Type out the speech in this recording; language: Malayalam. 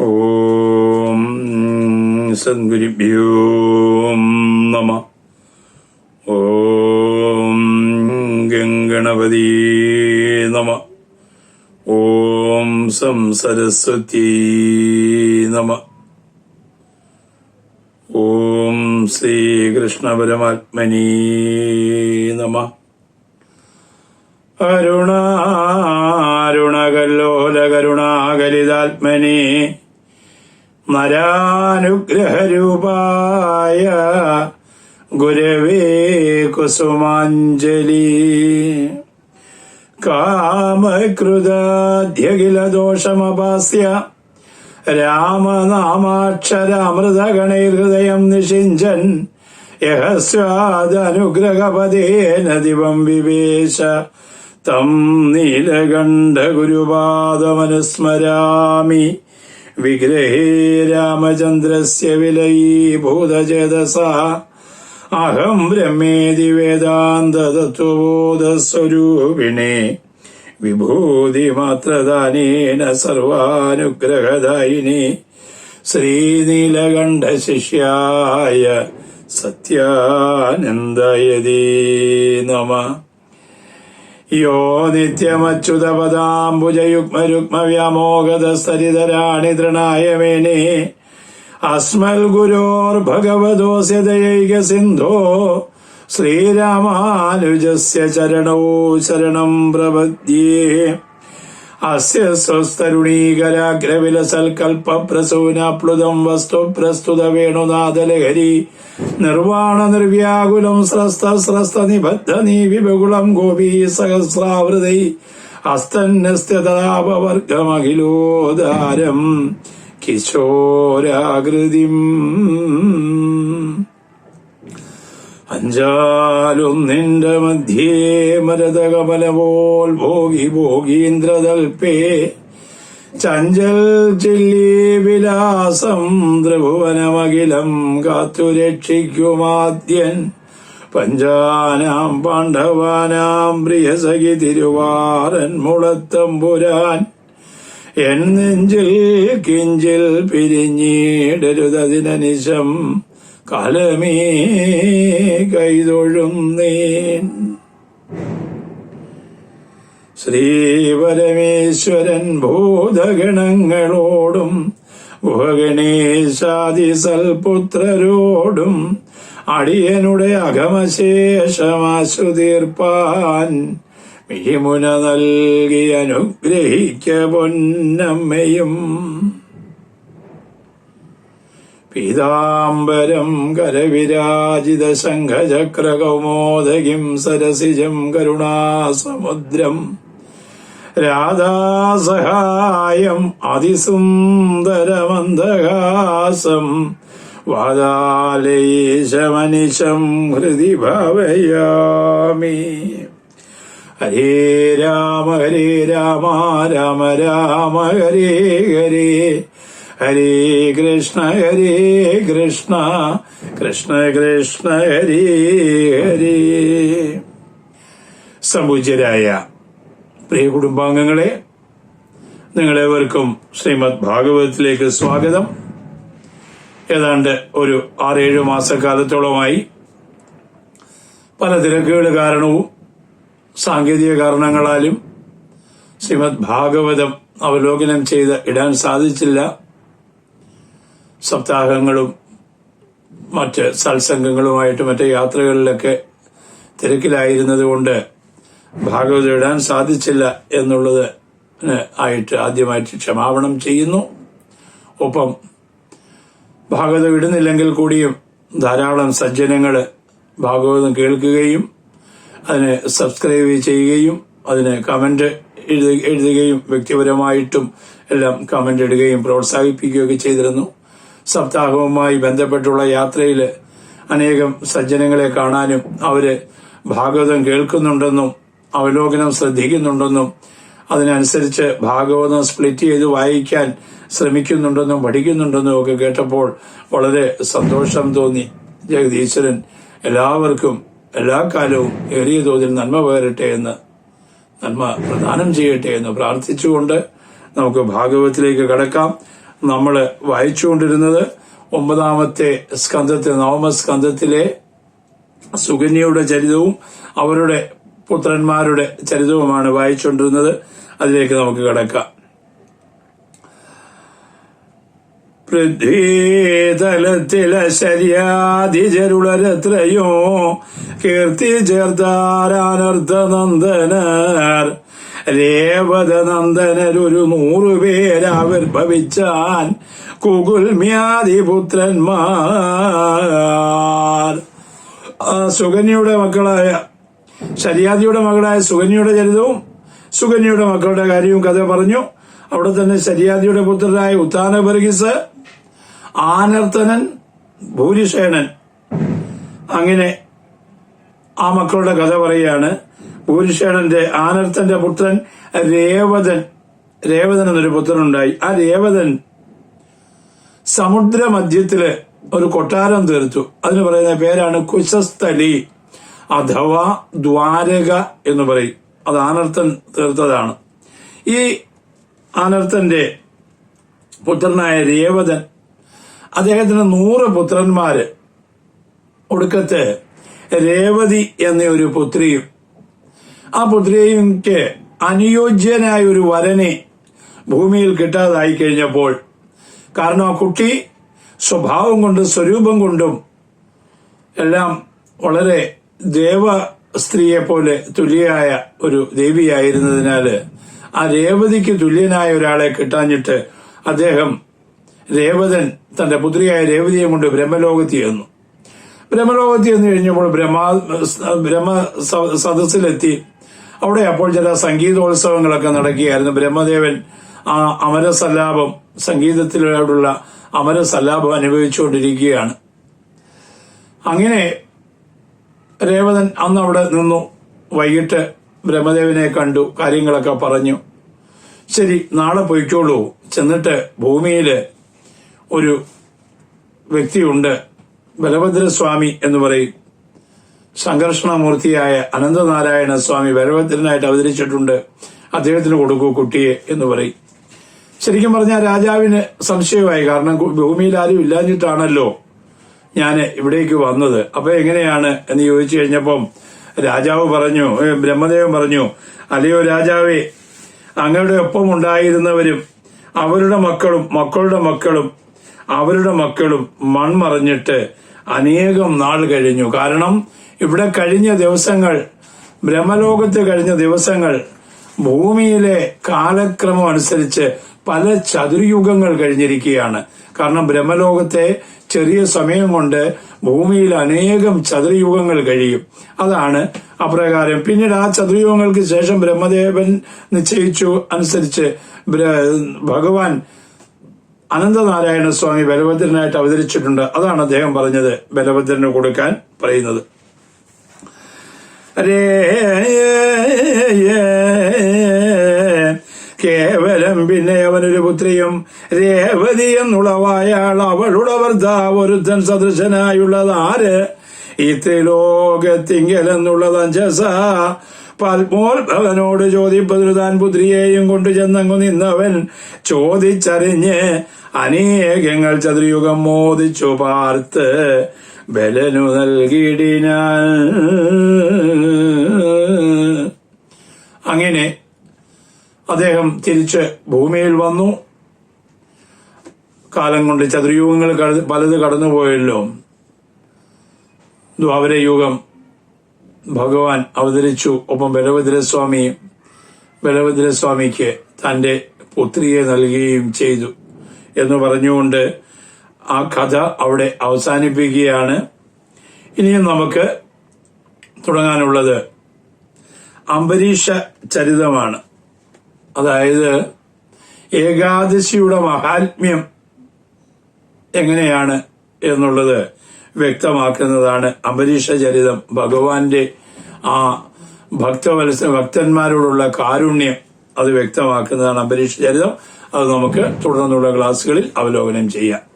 ഓം സദ്ഗുരുഭ്യോ നമ. ഓം ഗംഗണപതി നമ. ഓം സം സരസ്വതി നമ. ഓം ശ്രീകൃഷ്ണപരമാത്മനി നമ. അരുണാരുണകല്ലോല കരുണാകലിതാത്മനി നരാനുഗ്രഹരൂപായ ഗുരവേ കുസുമാഞ്ജലി. കാമകൃതാധ്യഖിലദോഷമപാസ്യ രാമനാമാക്ഷരാമൃതഗണൈർഹൃദയം നിഷിഞ്ചൻ യഹസ്വാദനുഗ്രഹപദേന ദിവം വിവേശ. തം നീലകണ്ഠഗുരുപാദമനുസ്മരാമി. വിഗ്രഹേ രാമചന്ദ്രസ്യ വിലയീഭൂതചേതസ അഹം ബ്രഹ്മേതി വേദാന്തതത്വബോധസ്വരൂപിണേ. വിഭൂതിമാത്രദാനേന സർവാനുഗ്രഹദായിനി. ശ്രീനീലകണ്ഠശിഷ്യായ സത്യാനന്ദയതീ നമ. യോ നിത്യമച്യുതപദാംബുജയുഗ്മരുഗ്മവ്യാമോഗതസ്ഥരിതരാണി തൃണായ മേനെ അസ്മൽ ഗുരോർഭഗവതോസ്യ ദയൈക സിന്ധോ. ശ്രീരാമാനുജസ്യ ചരണോ ശരണം പ്രപദ്യേ. അസ്യ സ്വസ്തരുണീകരാഗ്രവിലസൽക്കൽപ്പപ്രസൂനാപ്ലുതം വസ്തു പ്രസ്തുത വേണുനാഥലഹരി നിർവാണ നിർവ്യാകുലം സ്രസ്ത സ്രസ്ത നിബദ്ധ നീ വിപകുളം ഗോപീ സഹസ്രാവൃതൈ. അസ്തന്യസ്ത്യതാപവർഗമഖിലോദാരം കിശോരാകൃതിം. അഞ്ചാലും നിന്റെ മധ്യേ മരതകമലപോൽ ഭോഗി ഭോഗീന്ദ്രതൽപേ ചഞ്ചൽ ചില്ലി വിലാസം ത്രിഭുവനമഖിലം കാത്തു രക്ഷിക്കുമാദ്യൻ. പഞ്ചാനാം പാണ്ഡവാനാം പ്രിയസഖി തിരുവാറൻ മുളത്തമ്പുരാൻ. എൻ നെഞ്ചിൽ കിഞ്ചിൽ പിരിഞ്ഞിടരുതതിനനിശം കാലമേ കൈതൊഴും നീൻ ശ്രീപരമേശ്വരൻ ഭൂതഗണങ്ങളോടും ഗുഹഗണേശാദി സൽപുത്രരോടും അടിയനുടെ അഗമശേഷമാശ്രുതീർപ്പാൻ മിഹിമുന നൽകി അനുഗ്രഹിക്ക പൊന്നമ്മയും. പീതാംബരം കരവിരാജിത ശംഖചക്രകൗമോദകിം സരസിജം കരുണാസമുദ്രം. രാധാസഹായം അതിസുന്ദരമന്ദഹാസം വാദാലയേശമനിശം ഹൃദി ഭാവയാമി. ഹരേ രാമ ഹരേ രാമ രാമ രാമ ഹരേ ഹരേ. ഹരേ കൃഷ്ണ ഹരേ കൃഷ്ണ കൃഷ്ണ കൃഷ്ണ ഹരേ ഹരേ. സമ്പൂജ്യരായ പ്രിയ കുടുംബാംഗങ്ങളെ നിങ്ങളേവർക്കും ശ്രീമദ് ഭാഗവതത്തിലേക്ക് സ്വാഗതം. ഏതാണ്ട് ഒരു ആറേഴ് മാസക്കാലത്തോളമായി പല തിരക്കുകൾ കാരണവും സാങ്കേതിക കാരണങ്ങളാലും ശ്രീമദ് ഭാഗവതം അവലോകനം ചെയ്ത് ഇടാൻ സാധിച്ചില്ല. സപ്താഹങ്ങളും മറ്റ് സത്സംഗങ്ങളുമായിട്ട് മറ്റ് യാത്രകളിലൊക്കെ തിരക്കിലായിരുന്നതുകൊണ്ട് ഭാഗവതം ഇടാൻ സാധിച്ചില്ല എന്നുള്ളത് ആയിട്ട് ആദ്യമായിട്ട് ക്ഷമാപണം ചെയ്യുന്നു. ഒപ്പം ഭാഗവതം ഇടുന്നില്ലെങ്കിൽ കൂടിയും ധാരാളം സജ്ജനങ്ങൾ ഭാഗവതം കേൾക്കുകയും അതിനെ സബ്സ്ക്രൈബ് ചെയ്യുകയും അതിന് കമന്റ് എഴുതുകയും വ്യക്തിപരമായിട്ടും എല്ലാം കമന്റ് ഇടുകയും പ്രോത്സാഹിപ്പിക്കുകയൊക്കെ ചെയ്തിരുന്നു. സപ്താഹവുമായി ബന്ധപ്പെട്ടുള്ള യാത്രയിൽ അനേകം സജ്ജനങ്ങളെ കാണാനും അവർ ഭാഗവതം കേൾക്കുന്നുണ്ടെന്നും അവലോകനം ശ്രദ്ധിക്കുന്നുണ്ടെന്നും അതിനനുസരിച്ച് ഭാഗവതം സ്പ്ലിറ്റ് ചെയ്ത് വായിക്കാൻ ശ്രമിക്കുന്നുണ്ടെന്നും പഠിക്കുന്നുണ്ടെന്നും ഒക്കെ കേട്ടപ്പോൾ വളരെ സന്തോഷം തോന്നി. ജഗദീശ്വരൻ എല്ലാവർക്കും എല്ലാ കാലവും ഏറിയ തോതിൽ നന്മ പകരട്ടെ എന്ന് നന്മ പ്രദാനം ചെയ്യട്ടെ എന്ന് പ്രാർത്ഥിച്ചുകൊണ്ട് നമുക്ക് ഭാഗവത്തിലേക്ക് കടക്കാം. നമ്മൾ വായിച്ചുകൊണ്ടിരുന്നത് ഒമ്പതാമത്തെ സ്കന്ധത്തെ നവമ സ്കന്ധത്തിലെ സുകന്യയുടെ ചരിതവും അവരുടെ പുത്രന്മാരുടെ ചരിതവുമാണ് വായിച്ചുകൊണ്ടിരുന്നത്. അതിലേക്ക് നമുക്ക് കിടക്കാം. പൃഥ്വീതലത്തിലെ ശര്യാതിചരുളരത്രയോ കീർത്തി ചേർത്താരാനർത്ഥനന്ദനർ രേവതനന്ദനരൊരു നൂറുപേരാവിർഭവിച്ചാൻ കുകുൽമ്യാദിപുത്രന്മാർ ആ സുകന്യയുടെ മക്കളായ ശരിയാദിയുടെ മകളായ സുകന്യയുടെ ചരിതവും സുകന്യയുടെ മക്കളുടെ കാര്യവും കഥ പറഞ്ഞു. അവിടെ തന്നെ ശരിയാദിയുടെ പുത്രരായ ഉത്താന ബർഗിസ് ആനർത്തനൻ ഭൂരിഷേണൻ. അങ്ങനെ ആ മക്കളുടെ കഥ പറയുകയാണ്. ഭൂരിഷേണന്റെ ആനർത്തന്റെ പുത്രൻ രേവതൻ രേവതൻ എന്നൊരു പുത്രനുണ്ടായി. ആ രേവതൻ സമുദ്രമധ്യത്തിൽ ഒരു കൊട്ടാരം തീർത്തു. അതിന് പറയുന്ന പേരാണ് കുശസ്ഥലി അഥവാ ദ്വാരക എന്ന് പറയും. അത് ആനർത്തൻ തീർത്തതാണ്. ഈ ആനർത്തന്റെ പുത്രനായ രേവതൻ അദ്ദേഹത്തിന് നൂറ് പുത്രന്മാര്. ഒടുക്കത്ത് രേവതി എന്ന ഒരു പുത്രിയും ആ പുത്രിക്ക് അനുയോജ്യനായ ഒരു വരനെ ഭൂമിയിൽ കിട്ടാതായി കഴിഞ്ഞപ്പോൾ കാരണം ആ കുട്ടി സ്വഭാവം കൊണ്ടും സ്വരൂപം കൊണ്ടും എല്ലാം വളരെ ദേവ സ്ത്രീയെ പോലെ തുല്യയായ ഒരു ദേവിയായിരുന്നതിനാൽ ആ രേവതിക്ക് തുല്യനായ ഒരാളെ കിട്ടാഞ്ഞിട്ട് അദ്ദേഹം രേവതൻ തന്റെ പുത്രിയായ രേവതിയെ കൊണ്ട് ബ്രഹ്മലോകത്ത് ചെന്നു. ബ്രഹ്മലോകത്ത് എന്ന് കഴിഞ്ഞപ്പോൾ ബ്രഹ്മ ബ്രഹ്മ സദസ്സിലെത്തി. അവിടെ അപ്പോൾ ചില സംഗീതോത്സവങ്ങളൊക്കെ നടക്കുകയായിരുന്നു. ബ്രഹ്മദേവൻ ആ അമരസല്ലാപം സംഗീതത്തിലോടുള്ള അമരസല്ലാപം അനുഭവിച്ചുകൊണ്ടിരിക്കുകയാണ്. അങ്ങനെ രേവതൻ അന്ന് അവിടെ നിന്നു. വൈകിട്ട് ബ്രഹ്മദേവനെ കണ്ടു കാര്യങ്ങളൊക്കെ പറഞ്ഞു. ശരി നാളെ പോയിക്കോളൂ. ചെന്നിട്ട് ഭൂമിയിൽ ഒരു വ്യക്തിയുണ്ട്. ബലഭദ്രസ്വാമി എന്ന് പറയും. സംഘർഷണമൂർത്തിയായ അനന്തനാരായണ സ്വാമി വരവത്തിനായിട്ട് അവതരിച്ചിട്ടുണ്ട്. അദ്ദേഹത്തിന് കൊടുക്കൂ കുട്ടിയെ എന്ന് പറയും. ശരിക്കും പറഞ്ഞാൽ രാജാവിന് സംശയമായി. കാരണം ഭൂമിയിൽ ആരും ഇല്ലാഞ്ഞിട്ടാണല്ലോ ഞാൻ ഇവിടേക്ക് വന്നത്. അപ്പൊ എങ്ങനെയാണ് എന്ന് ചോദിച്ചു കഴിഞ്ഞപ്പം രാജാവ് പറഞ്ഞു ബ്രഹ്മദേവൻ പറഞ്ഞു അല്ലയോ രാജാവേ അങ്ങയുടെ ഒപ്പം ഉണ്ടായിരുന്നവരും അവരുടെ മക്കളും മക്കളുടെ മക്കളും അവരുടെ മക്കളും മൺമറഞ്ഞിട്ട് അനേകം നാൾ കഴിഞ്ഞു. കാരണം ഇവിടെ കഴിഞ്ഞ ദിവസങ്ങൾ ബ്രഹ്മലോകത്ത് കഴിഞ്ഞ ദിവസങ്ങൾ ഭൂമിയിലെ കാലക്രമം അനുസരിച്ച് പല ചതുർയുഗങ്ങൾ കഴിഞ്ഞിരിക്കുകയാണ്. കാരണം ബ്രഹ്മലോകത്തെ ചെറിയ സമയം കൊണ്ട് ഭൂമിയിൽ അനേകം ചതുർയുഗങ്ങൾ കഴിയും. അതാണ് അപ്രകാരം. പിന്നീട് ആ ചതുർയുഗങ്ങൾക്ക് ശേഷം ബ്രഹ്മദേവൻ നിശ്ചയിച്ചു. അനുസരിച്ച് ഭഗവാൻ അനന്തനാരായണ സ്വാമി ബലഭദ്രനായിട്ട് അവതരിച്ചിട്ടുണ്ട്. അതാണ് അദ്ദേഹം പറഞ്ഞത് ബലഭദ്രന് കൊടുക്കാൻ പറയുന്നത്. രേ കേവലം പിന്നെ അവനൊരു പുത്രിയും രേവതി എന്നുളവായാൾ അവളുടെ ഭർത്താവ് ഒരുത്തൻ സദൃശനായുള്ളത് ആര് ഈ ത്രിലോകത്തിങ്കലെന്നുള്ളത് അഞ്ചസ. പത്മോത്ഭവനോട് ചോദിപ്പതിൽ താൻ പുത്രിയെയും കൊണ്ടു ചെന്നങ്ങു നിന്നവൻ ചോദിച്ചറിഞ്ഞ് അനേകങ്ങൾ ചതുർയുഗം മോദിച്ചു പാർത്ത് ബലനു നൽകിയിടിനാൻ അങ്ങനെ അദ്ദേഹം തിരിച്ച് ഭൂമിയിൽ വന്നു. കാലം കൊണ്ട് ചതുർയുഗങ്ങൾ പലത് കടന്നുപോയല്ലോ. ദ്വാപരയുഗം ഭഗവാൻ അവതരിച്ചു. ഒപ്പം ബലഭദ്രസ്വാമി ബലഭദ്രസ്വാമിക്ക് തന്റെ പുത്രിയെ നൽകുകയും ചെയ്തു എന്ന് പറഞ്ഞുകൊണ്ട് ആ കഥ അവിടെ അവസാനിപ്പിക്കുകയാണ്. ഇനിയും നമുക്ക് തുടങ്ങാനുള്ളത് അംബരീഷ ചരിതമാണ്. അതായത് ഏകാദശിയുടെ മഹാത്മ്യം എങ്ങനെയാണ് എന്നുള്ളത് വ്യക്തമാക്കുന്നതാണ് അംബരീഷ ചരിതം. ഭഗവാന്റെ ആ ഭക്തവത്സ ഭക്തന്മാരോടുള്ള കാരുണ്യം അത് വ്യക്തമാക്കുന്നതാണ് അംബരീഷ ചരിതം. അത് നമുക്ക് തുടർന്നുള്ള ക്ലാസ്സുകളിൽ അവലോകനം ചെയ്യാം.